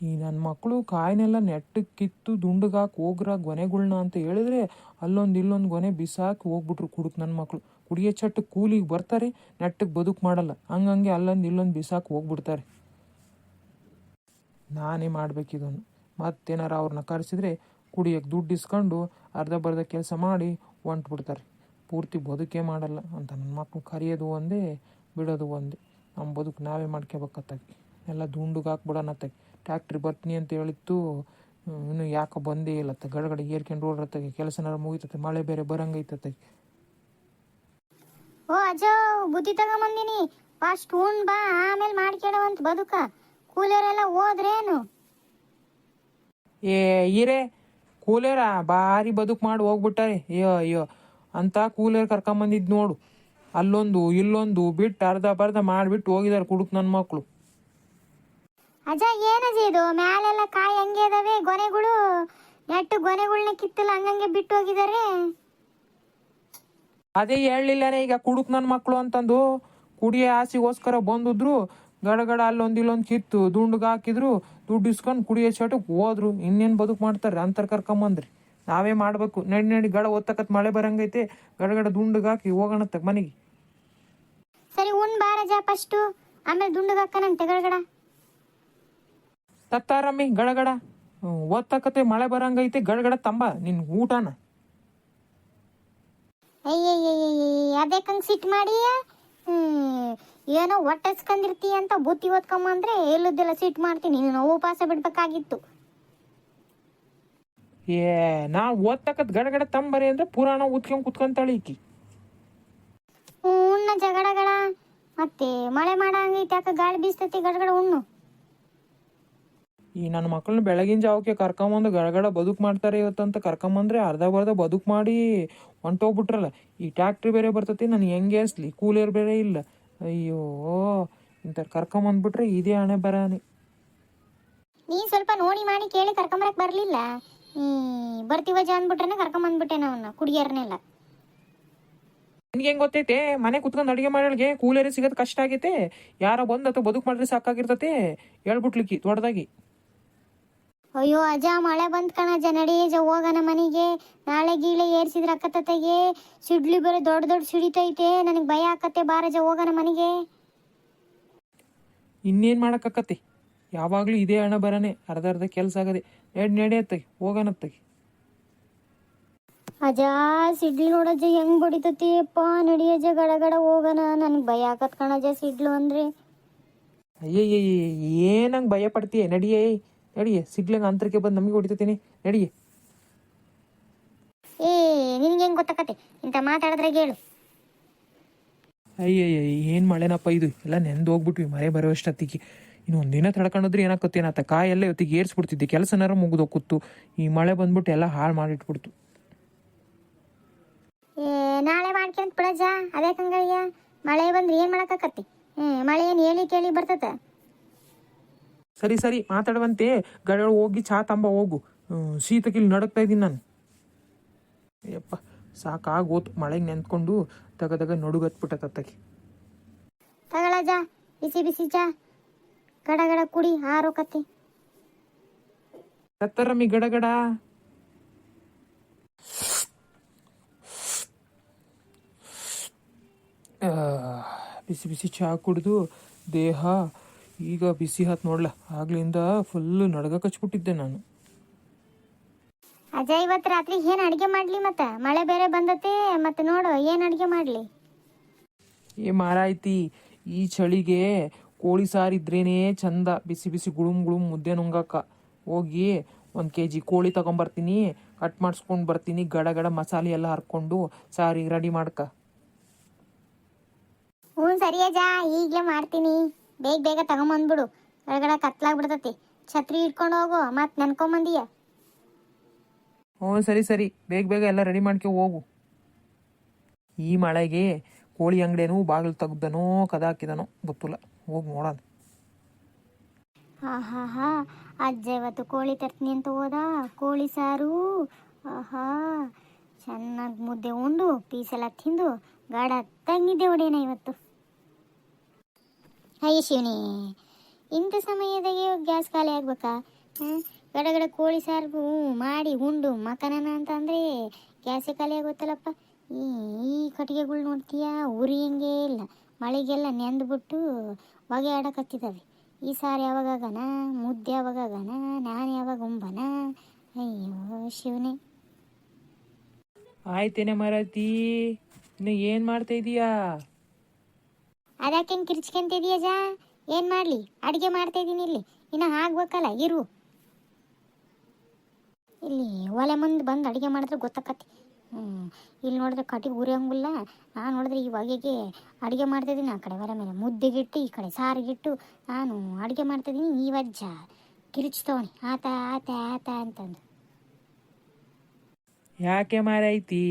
ಈ ನನ್ನ ಮಕ್ಕಳು ಕಾಯಿನೆಲ್ಲ ನೆಟ್ಟಕ್ಕೆ ಕಿತ್ತು ದುಂಡಗಾಕಿ ಹೋಗ್ರ ಗೊನೆಗಳ್ನ ಅಂತ ಹೇಳಿದ್ರೆ ಅಲ್ಲೊಂದು ಇಲ್ಲೊಂದು ಗೊನೆ ಬಿಸಾಕಿ ಹೋಗ್ಬಿಟ್ರು ಕುಡುಕ್ ನನ್ನ ಮಕ್ಕಳು ಕುಡಿಯೋ ಚಟ್ಟು ಕೂಲಿಗೆ ಬರ್ತಾರೆ ನೆಟ್ಟಕ್ಕೆ ಬದುಕು ಮಾಡಲ್ಲ. ಹಂಗಂಗೆ ಅಲ್ಲೊಂದು ಇಲ್ಲೊಂದು ಬಿಸಾಕಿ ಹೋಗ್ಬಿಡ್ತಾರೆ. ನಾನೇ ಮಾಡ್ಬೇಕಿದನ್ನು ಮತ್ತೇನಾರು ಅವ್ರನ್ನ ಕರೆಸಿದ್ರೆ ಕುಡಿಯೋಕೆ ದುಡ್ಡು ಇಸ್ಕೊಂಡು ಅರ್ಧ ಬರ್ಧ ಕೆಲಸ ಮಾಡಿ ಹೊಂಟ್ಬಿಡ್ತಾರೆ. ಪೂರ್ತಿ ಬದುಕೇ ಮಾಡಲ್ಲ ಅಂತ ನನ್ನ ಮಕ್ಕಳು ಕರೆಯೋದು ಒಂದೇ, ಬಿಡೋದು ಒಂದೇ. ನಮ್ಮ ಬದುಕು ನಾವೇ ಮಾಡ್ಕೋಬೇಕತ್ತಾಗಿ ಎಲ್ಲ ದುಂಡುಗೆ ಹಾಕ್ಬಿಡೋಣತ್ತಾಗಿ ಟ್ಯಾಕ್ಟ್ರಿ ಬರ್ತೀನಿ ಅಂತ ಹೇಳಿತ್ತು ಇನ್ನು ಯಾಕೆ ಬಂದೇ ಇಲ್ಲ. ಗಡಗಡೆ ಏರ್ಕೊಂಡು ಓಡ್ರತ್ತಾಗಿ ಕೆಲಸನಾರ ಮುಗಿತತೆ ಮಳೆ ಬೇರೆ ಬರಂಗೈತತೆ ಓ ಅಜ್ಜೋ ಬುದ್ಧಿ ತಗೊಂಬಂದಿನಿ. ಫಸ್ಟ್ ಉಣ್ ಬಾ ಆಮೇಲೆ ಮಾಡ್ಕೊಡವಂತ ಬದುಕ. ಕೂಲಿಯರೆಲ್ಲ ಹೋದ್ರೇನು? ಏ ಈರೇ ಕೂಲಿಯರ ಭಾರಿ ಬದುಕು ಮಾಡಿ ಹೋಗ್ಬಿಟ್ಟಾರೆ. ಅಯ್ಯೋ ಅಯ್ಯೋ ಅಂತ ಕೂಲಿಯರ್ ಕರ್ಕೊಂಬಂದಿದ್ದು ನೋಡು. ಅಲ್ಲೊಂದು ಇಲ್ಲೊಂದು ಬಿಟ್ಟು ಅರ್ಧ ಬರ್ಧ ಮಾಡಿಬಿಟ್ಟು ಹೋಗಿದ್ದಾರೆ ಕುಡುಕ್ ನನ್ನ ಮಕ್ಕಳು ಅಜ್ಜ ಏನಜ್ಜಿ ಇದು? ಮ್ಯಾಲೆಲ್ಲ ಕಾಯಿ ಹಂಗೆ ಇದಾವೆ ಗೊನೆಗಳು? ಎಟ್ಟು ಗೊನೆಗಳನ್ನ ಕಿತ್ತಲ್ಲ ಹಂಗಂಗೆ ಬಿಟ್ಟು ಹೋಗಿದಾರೆ. ಅದೇ ಹೇಳಲಿಲ್ಲನೇ ಈಗ ಕುಡುಕ್ ನನ್ನ ಮಕ್ಕಳು ಅಂತಂದು ಕುಡಿಯ ಆಸೆಗೋಸ್ಕರ ಬಂದಿದ್ರು ಗಡಗಡ ಅಲ್ಲೊಂದು ಇಲ್ಲೊಂದು ಕಿತ್ತು ದುಂಡ್ಗೆ ಹಾಕಿದ್ರು ದುಡ್ಡು ಇಸ್ಕೊಂಡು ಕುಡಿಯೋ ಚಟಕ್ಕೆ ಹೋದ್ರು. ಇನ್ನೇನು ಬದುಕು ಮಾಡ್ತಾರೆ? ಅಂತರ್ ಕರ್ಕೊಂಬಂದ್ರಿ. ನಾವೇ ಮಾಡಬೇಕು. ನಡಿ ನಡಿ ಗಡ ಒತ್ತಕತ್ ಮಳೆ ಬರಂಗೈತೆ ಗಡಗಡ ದುಂಡ್ಗೆ ಹಾಕಿ ಹೋಗೋಣತ್ತ ಮನೆಗೆ. ಸರಿ ಉಣ್ ಬಾ ರಜ ಫಸ್ಟು ಆಮೇಲೆ ದುಂಡುಗೆ ಹಾಕನಂತೆ ಗಡಗಡ. ತತ್ತಾರಮ್ಮಿ ಗಡಗಡ. ಒತ್ತಕತೆ ಮಳೆ ಬರಂಗೈತಿ ಗಡಗಡ ತಂಬ ನಿನ್ ಊಟನ. ಸಿಟ್ಟು ಮಾಡಿ ಏನೋ ಒಟ್ಟಸ್ಕೊಂಡಿರ್ತಿ ಅಂತ ಬುತ್ತಿ ಓದ್ಕೊಂಬಂದ್ರೆ ಎಲ್ಲದ್ದೆಲ್ಲ ಸಿಟ್ ಮಾಡ್ತೀನಿ. ನೀನು ಉಪವಾಸ ಬಿಡ್ಬೇಕಾಗಿತ್ತು. ಏ ನಾ ಓದ್ತಕ್ಕದ್ ಗಡಗಡ ತಂಬರಿ ಅಂದ್ರೆ ಪುರಾಣ ಉತ್ಕೊಂಡ್ ಕುತ್ಕೊಂತಾಳೆ ಈಕಿ. ಉಣ್ಣ ಜಗಳಗಳ ಮತ್ತೆ ಮಳೆ ಮಾಡಂಗೈತೆ ಯಾಕ ಗಾಳಿ ಬೀಸ್ತತಿ ಗಡಗಡ ಉಣ್ಣು. ಈ ನನ್ನ ಮಕ್ಕಳನ್ನ ಬೆಳಗಿನ ಜಾವಕ್ಕೆ ಕರ್ಕೊಂಬಂದು ಗಡಗಡ ಬದುಕು ಮಾಡ್ತಾರೆ ಇವತ್ತಂತ ಕರ್ಕೊಂಬಂದ್ರೆ ಅರ್ಧ ಬರ್ಧ ಬದುಕು ಮಾಡಿ ಹೊಂಟೋಗ್ಬಿಟ್ರಲ್ಲ. ಈ ಟ್ಯಾಕ್ಟ್ರಿ ಬೇರೆ ಬರ್ತೈತಿ ನಾನು ಹೆಂಗೆ ಅನ್ಸ್ಲಿ? ಕೂಲಿಯರ್ ಬೇರೆ ಇಲ್ಲ. ಅಯ್ಯೋ ಇಂಥ ಕರ್ಕೊಂಬಂದ್ಬಿಟ್ರೆ ಇದೇ ಹಣೆ ಬರಾನೆ. ನೀ ಸ್ವಲ್ಪ ನೋಡಿ ಮಾಡಿ ಕೇಳಿ ಕರ್ಕೊಂಬರಕ್ ಬರಲಿಲ್ಲ? ಹ್ಮ್ ಬರ್ತೀವಜ ಅಂದ್ಬಿಟ್ರೆ ಕರ್ಕೊಂಬಂದ್ಬಿಟ್ಟೆ ನಾವನ್ನ ಕುಡಿಯರ್ನೆಲ್ಲ. ನಿನ್ಗೆ ಹೆಂಗ್ ಗೊತ್ತೈತೆ? ಮನೆ ಕುತ್ಕೊಂಡು ಅಡಿಗೆ ಮಾಡೋಳಿಗೆ ಕೂಲರಿ ಸಿಗೋದು ಕಷ್ಟ ಆಗೈತೆ. ಯಾರೋ ಬಂದ್ ಅಥವಾ ಬದುಕು ಮಾಡಿದ್ರೆ ಸಾಕಾಗಿರ್ತತೆ. ಹೇಳ್ಬಿಟ್ಲಿಕ್ಕಿ ದೊಡ್ಡದಾಗಿ ಅಯ್ಯೋ ಅಜ್ಜ ಮಳೆ ಬಂದ್ ಕಣಜ್ಜ ನಡಿ ಅಜ್ಜ ಹೋಗೋಣ ಮನೆಗೆ. ನಾಳೆ ಗೀಳೆ ಏರ್ಸಿದ್ರ ಅಕ್ಕತ್ತತೆಗೆ ಸಿಡ್ಲಿ ಬೇರೆ ದೊಡ್ಡ ದೊಡ್ಡ ಸಿಡಿತೈತೆ. ನನಗೆ ಭಯ ಆಕತ್ತೆ ಬಾರಜ ಹೋಗೋಣ ಮನೆಗೆ. ಇನ್ನೇನು ಮಾಡೋಕ್ಕಾಕತ್ತೆ? ಯಾವಾಗಲೂ ಇದೇ ಹಣ ಬರನೆ ಅರ್ಧ ಅರ್ಧ ಕೆಲಸ ಆಗದೆ. ನಡಿ ನಡೆಯತ್ತಾಗಿ ಹೋಗೋಣತ್ತಾಗಿ ಅಜ್ಜ ಸಿಡ್ಲಿ ನೋಡಜ್ಜ ಹೆಂಗ್ ಬಡಿತತಿ ಅಪ್ಪ ನಡಿ ಅಜ್ಜ ಗಡ ಗಡ ಹೋಗೋಣ. ನನಗೆ ಭಯ ಆಕತ್ ಕಣಜ್ಜ ಸಿಡ್ಲು ಅಂದ್ರೆ. ಅಯ್ಯಯ್ಯ ಏನಂಗೆ ಭಯ ಪಡ್ತೀಯ ನಡಿಯೇ ನಡಿಯೇ ಸಿಗ್ಲಂಗೆ ಅಂತರಕ್ಕೆ ಬಂದು ನಮಗೆ ಹೊಡಿತೀನಿ ನಡಿಯೇ. ಏ ನಿನ್ಗೆ ಹೆಂಗ್ ಗೊತ್ತಾಕತ್ತೆ ಇಂತ ಮಾತಾಡಿದ್ರೆ ಹೇಳು. ಅಯ್ಯಯ್ಯ ಏನು ಮಳೆನಪ್ಪ ಇದು ಎಲ್ಲ ನೆಂದು ಹೋಗ್ಬಿಟ್ವಿ ಮರೆ ಬರೋಷ್ಟೊತ್ತಿಗೆ ಇನ್ನು ಒಂದಿನ ತಡ್ಕೊಂಡ್ರೆ ಏನಾಕತ್ತೇನತ್ತ ಕಾಯೆಲ್ಲ ಇವತ್ತಿಗೆ ಏರ್ಸ್ಬಿಡ್ತಿದ್ದೆ ಕೆಲಸನಾರ ಮುಗಿದೋಗುತ್ತು ಈ ಮಳೆ ಬಂದ್ಬಿಟ್ಟು ಎಲ್ಲ ಹಾಳು ಮಾಡಿಟ್ಬಿಡ್ತು ಏ ನಾಳೆ ಮಾಡ್ಕೊಂತ ಬಿಡಜ್ಜ ಅದೇ ಕಂಗಯ್ಯ ಮಳೆ ಬಂದ್ರೆ ಏನ್ ಮಾಡಕ್ಕಾಕತ್ತಿ ಹ್ಮ್ ಮಳೆ ಏನ್ ಹೇಳಿ ಕೇಳಿ ಬರ್ತದ ಸರಿ ಸರಿ ಮಾತಾಡುವಂತೆ. ಗಡ ಹೋಗಿ ಚಾ ತಂಬ ಹೋಗು. ಸೀತಕಿಲ್ ಶೀತಕ್ಕಿಲ್ಲಿ ನಡಕ್ತಾ ಇದ್ದೀನಿ ನಾನು. ಯಪ್ಪ ಸಾಕಾಗೋತು. ಮಳೆಗೆ ನೆಂದ್ಕೊಂಡು ತಗದಾಗ ನಡುಗತ್ಬಿಟ್ಟತ್ತತ್ತಾಗಿ ತಗಳಜ ಬಿಸಿ ಬಿಸಿ ಚಾ. ಗಡ ಗಡ ಕುಡಿ ಆರೋಕತ್ತಿ ತತ್ತರಮ್ಮಿ ಗಡಗಡ ಬಿಸಿ ಬಿಸಿ ಚಹಾ ಕುಡಿದು ದೇಹ ಈಗ ಬಿಸಿ ಹಾತ್ ನೋಡ್ಲ. ಆಗ್ಲಿಂದ ಫುಲ್ ನಡ್ಗ ಕಚ್ಬಿಟ್ಟಿದ್ದೆ ನಾನು. ಅಜ್ಜ ಇವತ್ತು ರಾತ್ರಿ ಏನು ಅಡಿಗೆ ಮಾಡ್ಲಿ ಮತ್ತೆ? ಮಳೆ ಬೇರೆ ಬಂದತೆ ಮತ್ತೆ ನೋಡು ಏನು ಅಡಿಗೆ ಮಾಡ್ಲಿ? ಏ ಮಾರಾಯ್ತಿ ಈ ಚಳಿಗೆ ಕೋಳಿ ಸಾರಿದ್ರೇನೇ ಚಂದ. ಬಿಸಿ ಬಿಸಿ ಗುಳುಮ್ ಗುಳುಮ್ ಮುದ್ದೆ ನುಂಗಕ್ಕ ಹೋಗಿ ಒಂದು ಕೆ ಜಿ ಕೋಳಿ ತಗೊಂಬರ್ತೀನಿ ಕಟ್ ಮಾಡಿಸ್ಕೊಂಡು ಬರ್ತೀನಿ ಗಡ ಗಡ ಮಸಾಲೆ ಎಲ್ಲ ಹರ್ಕೊಂಡು ಸಾರಿ ರೆಡಿ ಮಾಡ್ಕ. ಹ್ಞೂ ಸರಿ ಅಜ್ಜ ಈಗಲೇ ಮಾಡ್ತೀನಿ. ಬೇಗ ಬೇಗ ತಗೊಂಬಂದ್ಬಿಡು. ಹೊರಗಡೆ ಕತ್ಲಾಗ್ಬಿಡ್ತತಿ. ಛತ್ರಿ ಇಟ್ಕೊಂಡು ಹೋಗು ಮತ್ತೆ ನೆನ್ಕೊಂಬಂದಿಯ. ಹ್ಞೂ ಸರಿ ಸರಿ. ಬೇಗ ಬೇಗ ಎಲ್ಲ ರೆಡಿ ಮಾಡ್ಕೊ ಹೋಗು. ಈ ಮಳೆಗೆ ಕೋಳಿ ಅಂಗಡಿನೂ ಬಾಗಿಲು ತೆಗ್ದನೋ ಕದ ಹಾಕಿದನೋ ಗೊತ್ತಿಲ್ಲ. ಹೋಗಿ ನೋಡೋಣ. ಹಾ ಹಾ ಹಾ ಅಜ್ಜ ಇವತ್ತು ಕೋಳಿ ತರ್ತೀನಿ ಅಂತ ಹೋದ. ಕೋಳಿ ಸಾರು. ಆಹಾ ಚೆನ್ನಾಗಿ ಮುದ್ದೆ ಉಂಡು ಪೀಸೆಲ್ಲ ತಿಂದು ಗಾಢ ತಂಗಿದ್ದೆ ಒಡೇನ ಇವತ್ತು. ಅಯ್ಯ ಶಿವನಿ. ಇಂಥ ಸಮಯದಾಗೆ ಗ್ಯಾಸ್ ಖಾಲಿ ಆಗ್ಬೇಕಾ? ಗಡಗಡ ಕೋಳಿ ಸಾರು ಮಾಡಿ ಉಂಡು ಮಕನನ ಅಂತಂದರೆ ಗ್ಯಾಸೇ ಖಾಲಿ ಆಗುತ್ತಲ್ಲಪ್ಪ. ಈ ಈ ಕಟ್ಟಿಗೆಗಳು ನೋಡ್ತೀಯ? ಉರಿಯಂಗೆ ಇಲ್ಲ. ಮಳೆಗೆಲ್ಲ ನೆಂದ್ಬಿಟ್ಟು ಹೊಗೆ ಆಡಕತ್ತಿದ್ದಾವೆ ಈ ಸಾರು ಯಾವಾಗನ ಮುದ್ದೆ ಯಾವಾಗನ ನಾನು ಯಾವಾಗ ಉಂಬನ ಅಯ್ಯೋ, ಶಿವನೇ. ಆಯ್ತೇನೆ ಮರತಿ. ಇನ್ನು ಏನು ಮಾಡ್ತಾ ಇದೀಯಾ? ಅದ್ಯಾಕೇನು ಕಿರ್ಚ್ಕೊಂತಿದೀಯ ಜಾ? ಏನು ಮಾಡಲಿ? ಅಡುಗೆ ಮಾಡ್ತಾ ಇದ್ದೀನಿ ಇಲ್ಲಿ. ಇನ್ನು ಆಗ್ಬೇಕಲ್ಲ, ಇರು. ಇಲ್ಲಿ ಒಲೆ ಮುಂದೆ ಬಂದು ಅಡುಗೆ ಮಾಡಿದ್ರೆ ಗೊತ್ತಾಕತಿ ಹ್ಞೂ ಇಲ್ಲಿ ನೋಡಿದ್ರೆ ಕಟ್ಟಿಗೆ ಉರಿಯಂಗಿಲ್ಲ ನಾನು ನೋಡಿದ್ರೆ ಈ ಹೊಗೆಗೆ ಅಡುಗೆ ಮಾಡ್ತಾಯಿದ್ದೀನಿ ಆ ಕಡೆ ಒಲೆ ಮೇಲೆ ಮುದ್ದೆಗಿಟ್ಟು, ಈ ಕಡೆ ಸಾರಿಗಿಟ್ಟು ನಾನು ಅಡುಗೆ ಮಾಡ್ತಾಯಿದ್ದೀನಿ ಈ ವಜ್ಜ. ಕಿರಿಚ್ತವನಿ, ಆತ ಆತ ಆತ ಅಂತಂದು. ಯಾಕೆ ಮಾರೈತಿ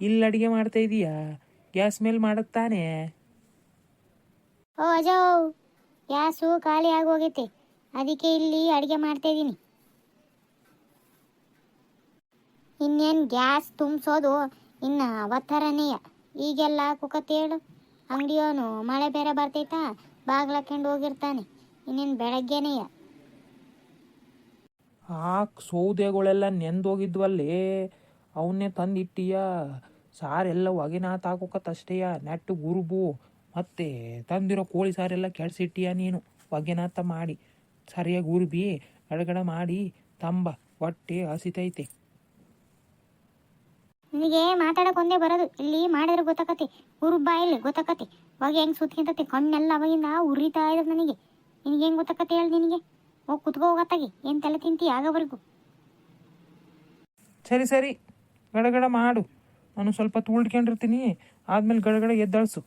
ಇಲ್ಲಿ ಅಡುಗೆ ಮಾಡ್ತಾ ಇದೀಯಾ? ಗ್ಯಾಸ್ ಮೇಲೆ ಮಾಡತ್ತಾನೆ? ಓ ಅಜಯ್ ಗ್ಯಾಸು ಖಾಲಿ ಆಗೋಗೈತೆ. ಅದಕ್ಕೆ ಇಲ್ಲಿ ಅಡುಗೆ ಮಾಡ್ತಾ ಇದ್ದೀನಿ ಇನ್ನೇನು ಗ್ಯಾಸ್ ತುಂಬಿಸೋದು ಇನ್ನು ಅವತ್ತರನೇಯ. ಈಗೆಲ್ಲ ಕುಕತ್ತೇಳು. ಅಂಗಡಿಯವನು ಮಳೆ ಬೇರೆ ಬರ್ತೈತಾ? ಬಾಗ್ಲಾಕೊಂಡು ಹೋಗಿರ್ತಾನೆ. ಇನ್ನೇನು ಬೆಳಗ್ಗೆನೆಯ. ಆ ಸೌದೆಗಳೆಲ್ಲ ನೆಂದೋಗಿದ್ವಲ್ಲಿ ಅವನ್ನೇ ತಂದಿಟ್ಟೀಯ? ಸಾರೆಲ್ಲ ಹೊಗೆನಾತ್ ಹಾಕೋಕತ್ತಷ್ಟೇಯ ನೆಟ್ಟು ಗುರುಬು. ಮತ್ತೆ ತಂದಿರೋ ಕೋಳಿ ಸಾರೆಲ್ಲ ಕೆಡ್ಸಿಟ್ಟಿಯ ನೀನು? ಒಗ್ಗೆನಾಥ ಮಾಡಿ. ಸರಿಯಾಗಿ ಉರುಬಿ ಗಡಗಡ ಮಾಡಿ. ತಂಬ ಹೊಟ್ಟೆ ಹಸಿತೈತೆ. ನಿನಗೆ ಮಾತಾಡಕ್ ಒಂದೇ ಬರೋದು. ಇಲ್ಲಿ ಮಾಡಿದ್ರೆ ಗೊತ್ತಾಕತಿ ಉರುಬಾ ಇಲ್ಲಿ ಗೊತ್ತಾಕತಿ ಹೊಗೆ ಹೆಂಗ್ ಸುತ್ತಿಂತತಿ ಕಣ್ಣೆಲ್ಲ ಅವಾಗಿಂದ ಉರಿತಾ ಇರೋದು ನನಗೆ. ನಿನಗೆ ಹೆಂಗ್ ಗೊತ್ತಾಕತಿ ಹೇಳಿ ನಿನಗೆ? ಹೋಗಿ ಕುತ್ಕೋ ಹೋಗತ್ತಾಗಿ ಏನು ತಲೆ ತಿಂತಿ ಆಗೋವರೆಗೂ? ಸರಿ ಸರಿ. ಗಡಗಡ ಮಾಡು. ನಾನು ಸ್ವಲ್ಪ ತುಳ್ಕೊಂಡಿರ್ತೀನಿ. ಆದ್ಮೇಲೆ ಗಡಗಡ ಎದ್ದಳ್ಸು.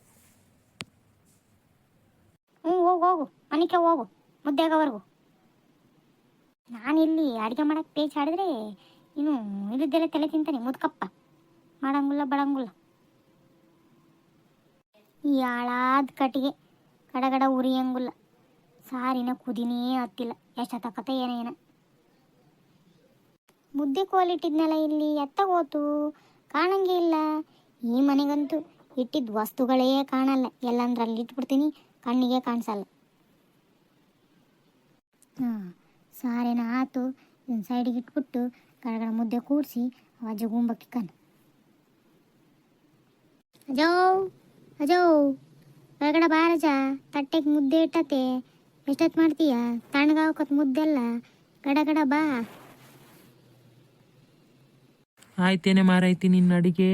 ಹೋಗು ಹೋಗು ಮನಿಕೆ ಹೋಗು ಮುದ್ದೆ ಆಗೋವರೆಗೂ ನಾನಿಲ್ಲಿ ಅಡುಗೆ ಮಾಡಕ್ಕೆ ಪೇಚ್ ಆಡಿದ್ರೆ ಇನ್ನು ಇಲ್ಲದ್ದೆಲ್ಲ ತಲೆ ತಿಂತಾನೆ, ಮುದ್ಕಪ್ಪ. ಮಾಡಂಗಿಲ್ಲ, ಬಡಂಗಿಲ್ಲ. ಈ ಹಾಳಾದ ಕಟ್ಟಿಗೆ ಕಡಗಡ ಉರಿಯಂಗಿಲ್ಲ. ಸಾರಿನ ಕುದಿನೇ ಹತ್ತಿಲ್ಲ. ಕತೆ ಏನೇನ. ಮುದ್ದೆ ಕೋಲಿಟ್ಟಿದ್ನಲ್ಲ ಇಲ್ಲಿ, ಎತ್ತ ಹೋತು? ಕಾಣಂಗೆ ಇಲ್ಲ. ಈ ಮನೆಗಂತೂ ಇಟ್ಟಿದ್ದ ವಸ್ತುಗಳೇ ಕಾಣಲ್ಲ. ಎಲ್ಲಂದ್ರಲ್ಲಿ ಇಟ್ಬಿಡ್ತೀನಿ. ಕಣ್ಣಿಗೆ ಕಾಣಿಸಲ್ಲ. ಹಾಂ ಸಾರೇನ ಆತು ಇದನ್ನ ಸೈಡಿಗೆ ಇಟ್ಬಿಟ್ಟು ಕಡಗಡ ಮುದ್ದೆ ಕೂಡಿಸಿ ಅಜ್ಜ ಗುಂಬಕ್ಕೆ ಕನ್ ಅಜೋ ಅಜೋ ಕಡಗಡ ಬಾರಜ ತಟ್ಟೆಗೆ ಮುದ್ದೆ ಇಟ್ಟತೆ. ಎಷ್ಟೊತ್ತು ಮಾಡ್ತೀಯ? ತಣ್ಣಗಾವಕತ್ ಮುದ್ದೆಲ್ಲ. ಗಡಗಡ ಬಾ. ಆಯ್ತೇನೆ ಮಾರೈತಿ ನಿನ್ನ ಅಡಿಗೆ.